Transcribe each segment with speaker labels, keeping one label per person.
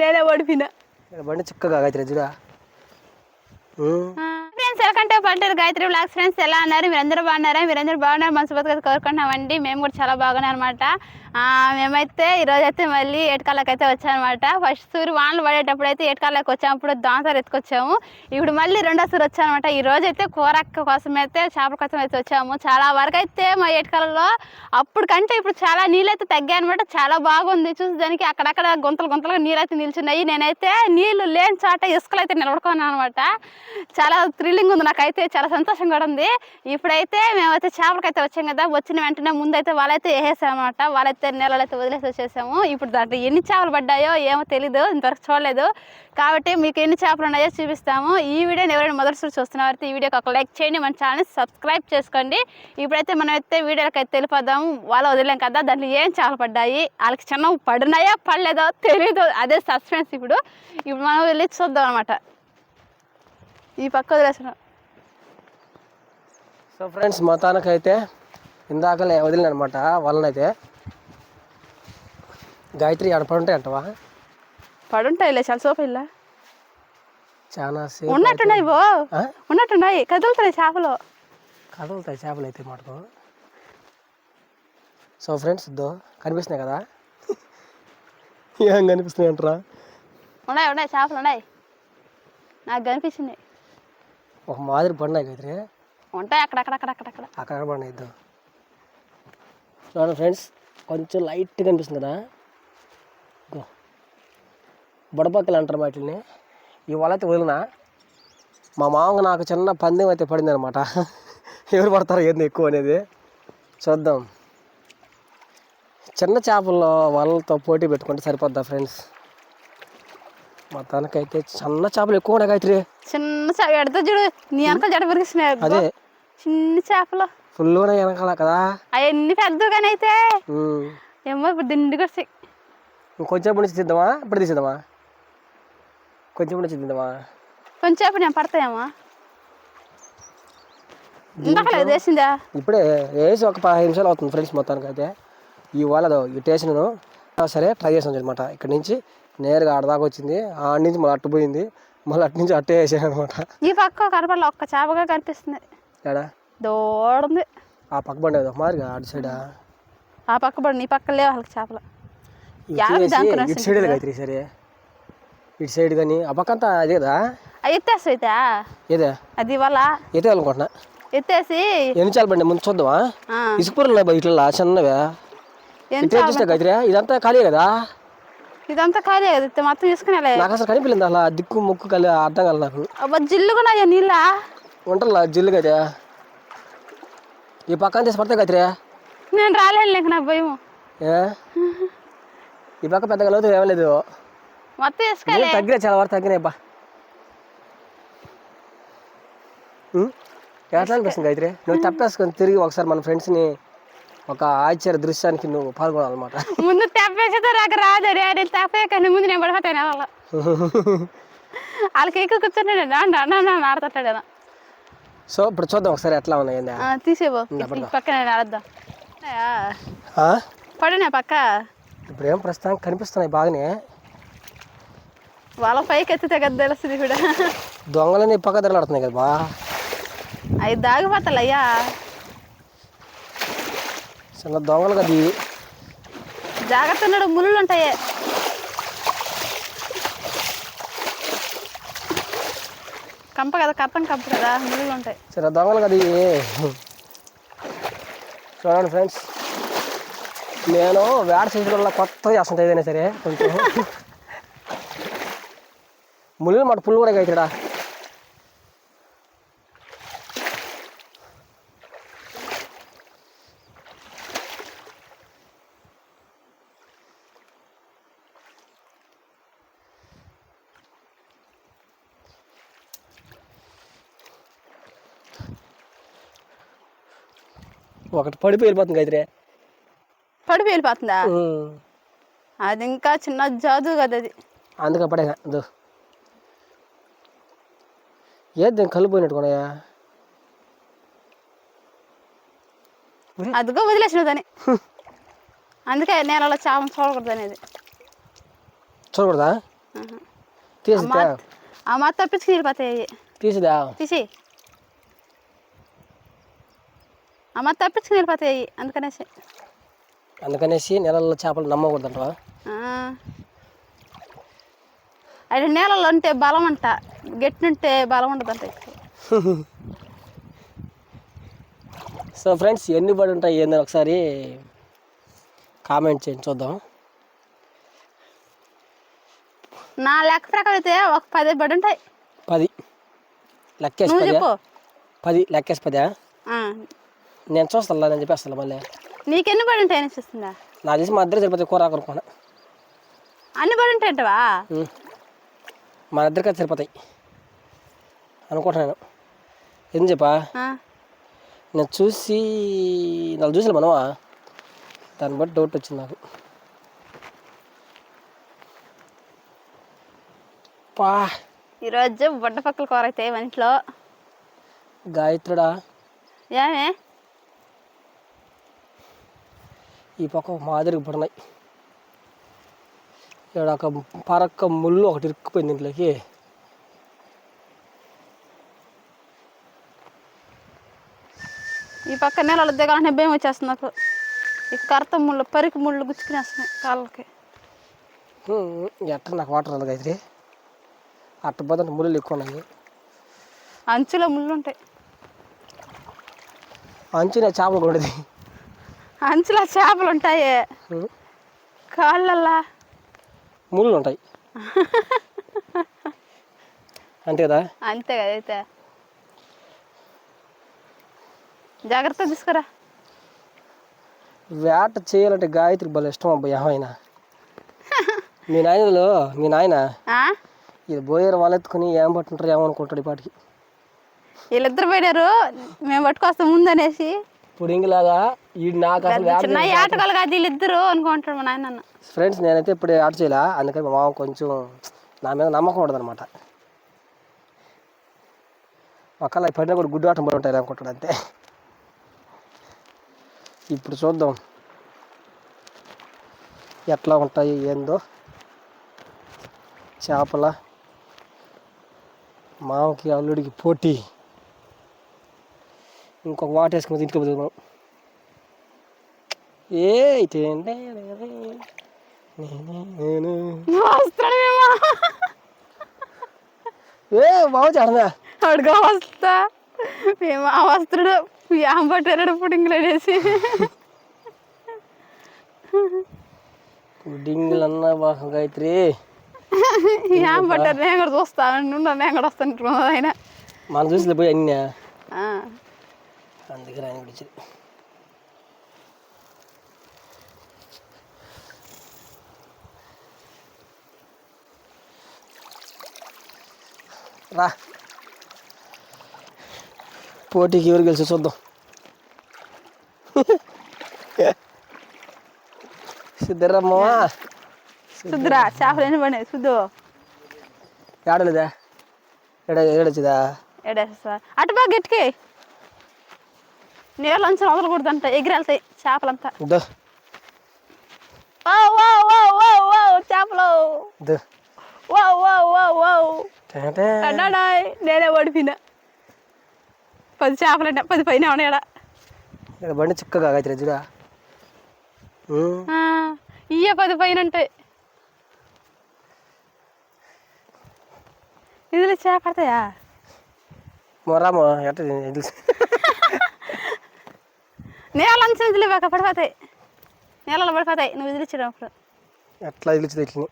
Speaker 1: నేనే
Speaker 2: ఇక్కడ బండి చిక్కగా గాయత్రి చూడా. ఉమ్.
Speaker 1: ఫ్రెండ్స్ పల్లెటూరు గాయత్రి బ్లాగ్స్ ఫ్రెండ్స్ ఎలా అన్నారు? మీరందరూ బాగున్నారా? మీరందరూ బాగున్నారు? మనస్ఫూర్తిగా కోరుకుంటున్నామండి. మేము కూడా చాలా బాగున్నాం అనమాట మేమైతే ఈరోజు అయితే మళ్ళీ ఏటకాలకు అయితే వచ్చామన్నమాట. ఫస్ట్ సూర్యు వానలు పడేటప్పుడు అయితే ఏటకాలకు వచ్చాము అప్పుడు ఎత్తుకొచ్చాము. ఇప్పుడు మళ్ళీ రెండో సూరి వచ్చామన్నమాట. ఈ రోజు అయితే కూరక్క కోసం అయితే చేపల కోసం అయితే వచ్చాము. చాలా వరకు అయితే మా ఏటకాలలో అప్పుడు కంటే ఇప్పుడు చాలా నీళ్ళు అయితే తగ్గాయి అనమాట చాలా బాగుంది. చూసేదానికి అక్కడక్కడ గుంతలు గుంతలుగా నీళ్ళు అయితే నిల్చున్నాయి. నేనైతే నీళ్ళు లేని చాట ఇసుకలు అయితే నిలబడుకున్నాను అనమాట చాలా థ్రిల్లింగ్ ఉంది నాకైతే చాలా సంతోషంగా కూడా ఉంది. ఇప్పుడైతే మేమైతే చేపలకైతే వచ్చాం కదా వచ్చిన వెంటనే ముందైతే వాళ్ళైతే వేసేసామన్నమాట. వాళ్ళైతే నెలలు అయితే వదిలేసి వచ్చేసాము. ఇప్పుడు దాంట్లో ఎన్ని చేపలు పడ్డాయో ఏమో తెలీదు ఇంతవరకు చూడలేదు. కాబట్టి మీకు ఎన్ని చేపలు ఉన్నాయో చూపిస్తాము. ఈ వీడియోని ఎవరైనా మొదటిసారి చూస్తున్నారైతే ఈ వీడియోకి ఒక లైక్ చేయండి మన ఛానల్ సబ్స్క్రైబ్ చేసుకోండి. ఇప్పుడైతే మనం అయితే వీడియోకి అయితే వాళ్ళు వదిలేం కదా దాంట్లో ఏం చేపలు పడ్డాయి వాళ్ళకి చిన్న పడినాయా పడలేదో తెలీదు. అదే సస్పెన్స్ ఇప్పుడు. ఇప్పుడు మనం వెళ్ళి చూద్దాం అనమాట ఈ పక్క వదిలేసిన
Speaker 2: సో ఫ్రెండ్స్ మొత్తానికైతే ఇందాకలే వదిలిన అనమాట వాళ్ళనైతే గాయత్రి ఆడ పడుంటాయి అంటవా
Speaker 1: పడుంటాయిలే చాలా సోపు ఇలా
Speaker 2: చాలా సేపు
Speaker 1: ఉన్నట్టున్నాయి బో? ఉన్నట్టున్నాయి కదులుతున్నాయి చేపలు.
Speaker 2: కదులుతాయి చేపలు అయితే మటుకు సో ఫ్రెండ్స్ ఇద్దో కనిపిస్తున్నాయి కదా? ఏం కనిపిస్తున్నాయి అంటారా?
Speaker 1: ఉన్నాయి ఉన్నాయి చేపలు ఉన్నాయి. నాకు కనిపించింది.
Speaker 2: ఒక మాదిరి పడినాయి గాయత్రి.
Speaker 1: ఉంటాయి అక్కడక్కడక్కడక్కడక్కడ
Speaker 2: అక్కడ పడినాయి ఇద్దో. చూడండి ఫ్రెండ్స్ కొంచెం లైట్ కనిపిస్తుంది కదా? బుడపక్కలు అంటారు వాటిని ఈ వల అయితే వదిలినా? మా మామగా నాకు చిన్న పందెం అయితే పడింది అనమాట. ఎవరు పడతారో ఏంది ఎక్కువ అనేది. చూద్దాం. చిన్న చేపల్లో వలలతో పోటీ పెట్టుకుంటే సరిపోద్దా ఫ్రెండ్స్? మొత్తానికైతే చిన్న చేపలు ఎక్కువ ఉన్నాయి గాయత్రి.
Speaker 1: చిన్న చేప ఎడతా చూడు నీ వెనకాల జడ పెరిగిస్తున్నాయి.
Speaker 2: అదే.
Speaker 1: చిన్న చేపలు.
Speaker 2: ఫుల్గా వెనకాల కదా?
Speaker 1: అవన్నీ పెద్దగానే అయితే. ఏమో ఇప్పుడు దిండిగా వస్తాయి
Speaker 2: ఇంకొంచెం నుంచి తీద్దామా ఇప్పుడు తీసేద్దామా? కొంచెం నుంచి తీద్దామా
Speaker 1: కొంచెం నేను పడతాయేమో. వేసిందా?
Speaker 2: ఇప్పుడే వేసి ఒక పదిహేను నిమిషాలు అవుతుంది ఫ్రెండ్స్ మొత్తానికి అయితే ఈ వాళ్ళదో ఈ టేషన్ను సరే ట్రై చేసాను అనమాట. ఇక్కడ నుంచి నేరుగా ఆడదాకా వచ్చింది. ఆడ నుంచి మళ్ళీ అట్టు పోయింది. మళ్ళీ అటు నుంచి అట్టే వేసాను అనమాట.
Speaker 1: ఈ పక్క కనపడలే ఒక్క చేపగా కనిపిస్తుంది.
Speaker 2: ఎడా?
Speaker 1: దూడుంది.
Speaker 2: ఆ పక్క బండి ఏదో మారిగా అటు సైడా
Speaker 1: ఆ? పక్క పడి నీ పక్క లేవు వాళ్ళకి చేపలు.
Speaker 2: ఇటు సైడ్ అయితే సరే ఇటు సైడ్ కానీ ఆ పక్క అంతా అదే కదా?
Speaker 1: అవి ఎత్తేసి అయితే?
Speaker 2: ఏదే?
Speaker 1: అది ఇవాళ?
Speaker 2: అయితే అనుకుంటున్నా
Speaker 1: ఎత్తేసి?
Speaker 2: ఎన్ని చాలు బండి? ముందు చూద్దామా? ఇసుకపూరలు ఉన్నాయి ఇట్లా చిన్నవే.
Speaker 1: ఎంత
Speaker 2: ఇటు చూస్తే గదిరే ఇదంతా ఖాళీ కదా?
Speaker 1: ఇదంతా ఖాళీ కదా? మొత్తం తీసుకునేలే
Speaker 2: నాకు అసలు కనిపించలేదు అలా దిక్కు ముక్కు కలి అర్థం కాలేదు నాకు.
Speaker 1: అబ్బా జిల్లుగా నీళ్ళ?
Speaker 2: ఉంటలా జిల్లు కదా ఈ పక్కన తీసి పడతాయి కదిరే
Speaker 1: నేను రాలేను లేక నాకు భయం
Speaker 2: ఏ? ఈ పక్క పెద్దగా లోతు ఏమలేదు
Speaker 1: మొత్తం వేసుకోలే
Speaker 2: తగ్గినాయి చాలా వరకు తగ్గినాయి బా? ఎట్లా అనిపిస్తుంది గాయత్రి? నువ్వు తప్పేసుకొని తిరిగి ఒకసారి మన ఫ్రెండ్స్ని ఒక ఆశ్చర్య దృశ్యానికి నువ్వు పాల్గొనాలన్నమాట.
Speaker 1: ముందు తెప్పేసేదో నాకు రాదు డాడీ తెప్పే కానీ ముందు నేను పడిపోతాను వాళ్ళ వాళ్ళకి ఎక్కువ కూర్చుంటాడు అన్న ఆడుతుంటాడు
Speaker 2: సో ఇప్పుడు చూద్దాం ఒకసారి ఎట్లా ఉన్నాయి ఏందా?
Speaker 1: తీసేబో
Speaker 2: ఉందా, పడదా?
Speaker 1: పక్క నేను ఆడద్దాం
Speaker 2: ఆ?
Speaker 1: పడనే పక్క.
Speaker 2: ఇప్పుడు ఏం ప్రస్తుతానికి కనిపిస్తున్నాయి బాగానే.
Speaker 1: వాళ్ళ పైకి ఎత్తితే కదా తెలుస్తుంది కూడా.
Speaker 2: దొంగలని పక్క తిరగలాడుతున్నాయి కదా బా.
Speaker 1: అవి దాగిపోతాయి అయ్యా
Speaker 2: చిన్న దొంగలు కదా
Speaker 1: జాగ్రత్త ఉన్నాడు ముళ్ళు ఉంటాయి. కంప కదా కప్పని కంప కదా ముళ్ళు ఉంటాయి.
Speaker 2: చిన్న దొంగలు కదా ఇవి. చూడండి ఫ్రెండ్స్ నేను వేడ వల్ల కొత్తగా చేస్తుంటా ఏదైనా సరే కొంచెం. ముళ్ళు మాట పుల్లు కూడా అవుతాడా ఒకటి పడిపోయి వెళ్ళిపోతుంది గాయత్రి
Speaker 1: పడిపి వెళ్ళిపోతుందా? అది ఇంకా చిన్న జాదు కదా అది.
Speaker 2: అందుకే పడేసా అదో ఏది దీన్ని కళ్ళు
Speaker 1: అదిగో వదిలేసిన దాన్ని. అందుకే నేలలో చేప చూడకూడదు అనేది.
Speaker 2: చూడకూడదా?
Speaker 1: ఆహా.
Speaker 2: తీసిదా
Speaker 1: ఆ మాత తప్పించి వెళ్ళిపోతాయి
Speaker 2: తీసిదా?
Speaker 1: తీసి ఆ మాత తప్పించి వెళ్ళిపోతాయి అందుకనేసి.
Speaker 2: అందుకనేసి నెలల్లో చేపలు నమ్మకూడదంటవా?
Speaker 1: ఆ. అది నేలలో ఉంటే బలం అంట. గట్టినుంటే బలం ఉండదు అంట
Speaker 2: సో ఫ్రెండ్స్ ఎన్ని పడి ఉంటాయి ఏందని ఒకసారి కామెంట్ చేయండి చూద్దాం.
Speaker 1: నా లెక్క ప్రకారం అయితే ఒక పది పడి ఉంటాయి.
Speaker 2: పది. లెక్కేసి పదా లెక్కేసి పదా. నేను చూస్తాను నేను చెప్పేస్తాను మళ్ళీ.
Speaker 1: నీకెన్ని పడి ఉంటాయి అనిపిస్తుందా
Speaker 2: నా చేసి మా ఇద్దరు సరిపోతే కూర కొనుక్కున్నా
Speaker 1: అన్ని పడి ఉంటాయంటవా
Speaker 2: మా ఇద్దరికి సరిపోతాయి. అనుకుంటున్నాను ఏం చెప్పా. నేను చూసి నాలుగు చూసాను మనమా దాన్ని బట్టి డౌట్ వచ్చింది నాకు. పా.
Speaker 1: ఈరోజు బుడ్డ పక్కల కూర అయితే మన ఇంట్లో
Speaker 2: గాయత్రుడా?
Speaker 1: ఏమే?
Speaker 2: ఈ పక్క మాదిరికి పడినాయి. ఇక్కడ ఒక పరక్క ముళ్ళు ఒకటి ఇరుక్కుపోయింది ఇంట్లోకి.
Speaker 1: ఈ పక్క నేలలో దిగాలంటే భయం వచ్చేస్తుంది నాకు. ఈ కర్త ముళ్ళు పరికి ముళ్ళు గుచ్చుకునేస్తున్నాయి కాళ్ళకి.
Speaker 2: ఎట్ట నాకు వాటర్ రాదు గాయత్రి. అట్ట పోతుంటే ముళ్ళు ఎక్కువ ఉన్నాయి.
Speaker 1: అంచులో ముళ్ళు ఉంటాయి.
Speaker 2: అంచు నేను చేపలు కొనేది
Speaker 1: అంచులో చేపలు ఉంటాయి కాళ్ళల్లా
Speaker 2: ముళ్ళు ఉంటాయి అంతే కదా?
Speaker 1: అంతే కదా అయితే. జాగ్రత్త తీసుకురా
Speaker 2: వేట చేయాలంటే గాయత్రి భలే ఇష్టం అబ్బాయి ఏమైనా. మీ నాయనలో మీ నాయన? ఇది బోయర్ వాళ్ళెత్తుకుని ఏం పట్టుంటారు ఏమనుకుంటాడు ఈ పాటికి.
Speaker 1: వీళ్ళిద్దరు పోయినారు మేము పట్టుకొస్తాం ముందనేసి.
Speaker 2: ఇప్పుడు ఇంగిలాగా ఈ నాకు అసలు వేట
Speaker 1: చిన్న ఆటగాళ్ళు కాదు వీళ్ళిద్దరు అనుకుంటాడు మా నాయన
Speaker 2: ఫ్రెండ్స్ నేనైతే ఇప్పుడు ఆట చేయలే. అందుకని మా మామ కొంచెం నా మీద నమ్మకం ఉండదు అనమాట ఒకళ్ళ పడిన కూడా గుడ్డు ఆటం పడి ఉంటాయి అనుకుంటాడు అంతే. ఇప్పుడు చూద్దాం. ఎట్లా ఉంటాయి ఏందో. చేపల మామకి అల్లుడికి పోటీ. ఇంకొక వాట వేసుకుని ఇంటికి ఏ ఇటేంటే నేను
Speaker 1: వస్తాడు మేము
Speaker 2: ఏ బాగా చేడదా
Speaker 1: అడుగా వస్తా. మేము ఆ వస్తాడు. ఏం పట్టారు పుడింగులు అనేసి.
Speaker 2: పుడ్డింగ్లు అన్న బాగా గాయత్రి
Speaker 1: ఏం పట్టారు నేను కూడా చూస్తా. నుండి నేను కూడా వస్తాను ఆయన.
Speaker 2: మన చూసి పోయి అన్నీ. అందుకని ఆయన పిలిచింది. రా. పోటీకి ఎవరు గెలిచి చూద్దాం. సిద్ధరమ్మా
Speaker 1: సుద్దురా చేపలు ఎన్ని పడినాయి? సుద్దు.
Speaker 2: ఏడలేదా ఏడ ఏడొచ్చిందా
Speaker 1: ఎడేస్తా అటు బాగా గట్టికి. నీళ్ళు అంచు వదలకూడదంట ఎగిరెళ్తాయి చేపలంతా. ఓ ఓ ఓ ఓ ఓ చేపలు. ఓ ఓ ఓ ఓ. అన్నాడాయ్ నేనే ఓడిపోయినా. పది చేపలంట పది పైన ఉన్నాయడా
Speaker 2: బండి చిక్కగా చూడా.
Speaker 1: ఇయ్య పది పైన ఉంటాయి ఇందులో చేపడతాయా?
Speaker 2: మొరామో ఎట్ట తెలుసు
Speaker 1: నీళ్ళ అంచు వదిలే బాగా పడిపోతాయి. నీళ్ళలో పడిపోతాయి. నువ్వు వదిలిచ్చినప్పుడు
Speaker 2: ఎట్లా తెలుస్తుంది ఇట్లని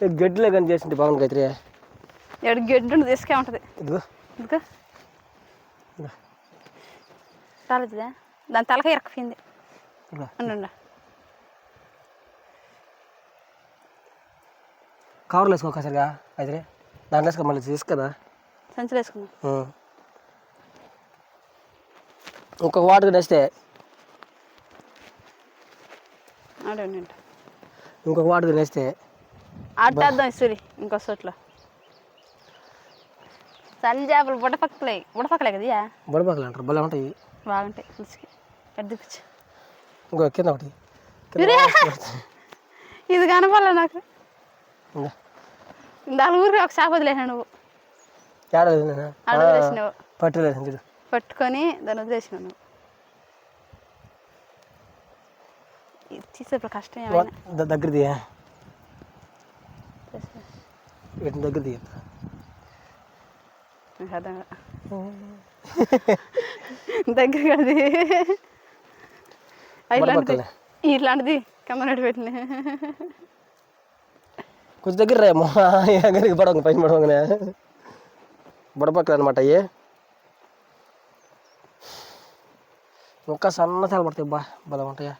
Speaker 2: ఏ గడ్డిలో కానీ చేసింది బాగుంది గాయత్రి
Speaker 1: ఎడు గెడ్డు తీసుకే ఉంటుంది.
Speaker 2: ఇదిగో.
Speaker 1: ఇదిగో. రాలేదా దాని తలక ఇరకపోయింది. ఉండు.
Speaker 2: కవర్లు వేసుకో ఒకసారిగా గాయత్రి దాంట్లో వేసుకో మళ్ళీ తీసు కదా.
Speaker 1: సంచులు వేసుకుందాం.
Speaker 2: ఉమ్. ఇంకొక వాటర్ వేస్తే. ఇంకొక వాటర్ వేస్తే.
Speaker 1: ఆటేద్దాం సూరి ఇంకో చోట్ల. సన్న చేపలు బుడపక్కలే బుడపక్కలే కదా?
Speaker 2: బుడపక్కలు అంటారు భలే ఉంటాయి.
Speaker 1: బాగుంటాయి పులుసుకి ఎడ్దుకొచ్చు
Speaker 2: ఇంకో కింద ఒకటి.
Speaker 1: ఇది కనపడలే నాకు.
Speaker 2: ఇంకా
Speaker 1: నాలుగు ఊరికి ఒక చేప వదిలేసాను నువ్వు.
Speaker 2: చూడు.
Speaker 1: పట్టుకొని దాన్ని వదిలేసినావు నువ్వు. తీసేప్పుడు కష్టం ఏమైనా?
Speaker 2: ద- దగ్గరది వీటిని.
Speaker 1: దగ్గర కది. ఇట్లాంటిది కమ్మనట్టు పెట్టిన
Speaker 2: కొంచెం దగ్గర రేమో దగ్గరికి పడవ పైన పడవగానే బుడపక్కలు అనమాట అయ్యి. ఇంకా సన్న తెల పడతాయి బా బలం ఉంటాయా?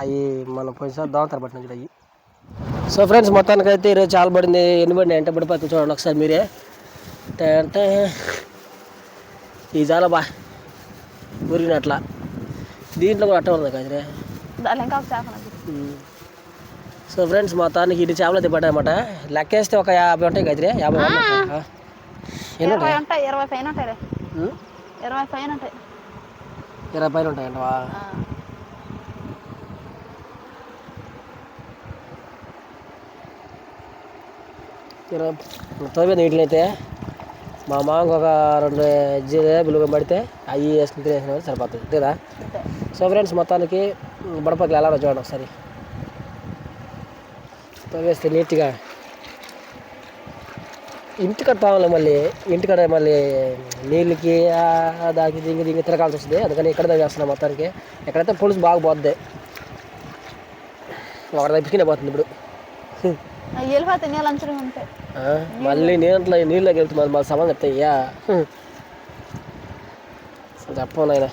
Speaker 2: అవి మనం పోయినసారి దోమతర పట్టిన చూడ అవి సో ఫ్రెండ్స్ మొత్తానికి అయితే ఈరోజు చాలా పడింది. ఎన్ని పడినాయి అంటే బుడపక్కలు చూడండి ఒకసారి మీరే. అంటే ఈ చాలా బా ఊరినట్లా దీంట్లో కూడా అట్ట ఉంది కదరే
Speaker 1: దాని ఇంకా ఒక చేప నాకు
Speaker 2: సో ఫ్రెండ్స్ మొత్తానికి ఇటు చేపలు అయితే పడ్డాయన్నమాట. లెక్కేస్తే ఒక యాభై ఉంటాయి కదిరే యాభై ఉంటాయి.
Speaker 1: ఇరవై పైన ఉంటాయి? ఇరవై పైన ఉంటాయి.
Speaker 2: ఇరవై పైన ఉంటాయంటవా? తొమ్మిది వీటిని అయితే మా మామకు ఒక రెండు జిలేబులు పడితే అవి వేసుకుని తినేసిన సరిపోతుంది.
Speaker 1: అంతే.
Speaker 2: సో ఫ్రెండ్స్ మొత్తానికి బడపక్కలు ఎలా చూడండి ఒకసారి. తవ్వేస్తే నీట్గా. ఇంటికాడ తావాలి మళ్ళీ ఇంటికాడ మళ్ళీ నీళ్ళకి దానికి దింగి దింగి తిరగాల్సి వస్తుంది. అందుకని ఇక్కడ తవ్వేస్తున్నాం మొత్తానికి. ఎక్కడైతే పులుసు బాగా పోద్ది. ఒకటి తప్పించుకునే పోతుంది ఇప్పుడు.
Speaker 1: నీళ్ళు
Speaker 2: మళ్ళీ నీళ్ళలో నీళ్ళకి వెళ్తే మళ్ళీ సమాన్ చెప్తాయి అయ్యా చెప్పను నాయన.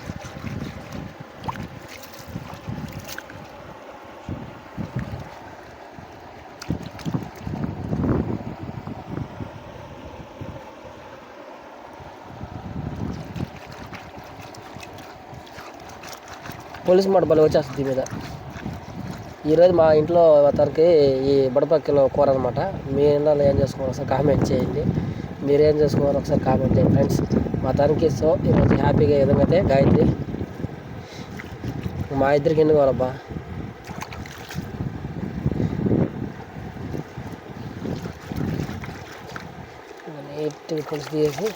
Speaker 2: పోలీసు మాట బలి వచ్చేస్తుంది దీని మీద. ఈరోజు మా ఇంట్లో తనకి ఈ బడపక్కలో కూర అనమాట మీ ఇంట్లో ఏం చేసుకోవాలి ఒకసారి కామెంట్ చేయండి. మీరేం చేసుకోవాలి ఒకసారి కామెంట్ చేయండి ఫ్రెండ్స్ మా తనకి సో ఈరోజు హ్యాపీగా ఏ విధంగా అయితే గాయత్రి మా ఇద్దరికి ఎన్ని కావాలబ్బా? నీట్ కొలిసి తీసి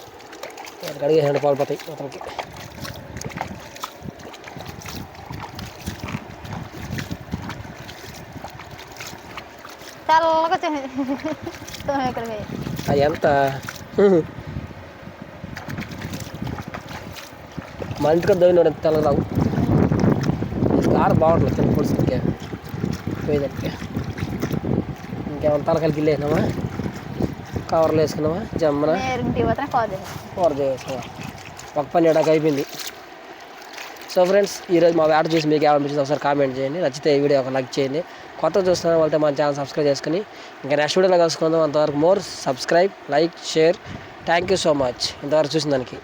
Speaker 2: కడిగి రెండు పాలు పోతాయి అతనికి.
Speaker 1: తెల్లగా ఇక్కడ పోయి
Speaker 2: ఎంత? మా ఇంటికి దొరికినాడు ఎంత తెల్లగా కారు బాగుంటుంది తిన్న పులుసుకే పోయేదానికి. ఇంకేమైనా తలకాయలకి వెళ్ళేసినామా కవర్లు వేసుకున్నామా జమ్మన? కూర చేసుకున్నామా ఒక పని ఏడాకి అయిపోయింది. సో ఫ్రెండ్స్ ఈరోజు మా వేట చూసి మీకు ఏమనిపించింది ఒకసారి కామెంట్ చేయండి. నచ్చితే ఈ వీడియో ఒక లైక్ చేయండి. కొత్త చూస్తున్న వాళ్ళతో మన ఛానల్ సబ్స్క్రైబ్ చేసుకుని ఇంకా నెక్స్ట్ వీడియోలో కలుసుకుందాం. అంతవరకు more subscribe like share. Thank you so much. ఇంతవరకు చూసిన దానికి.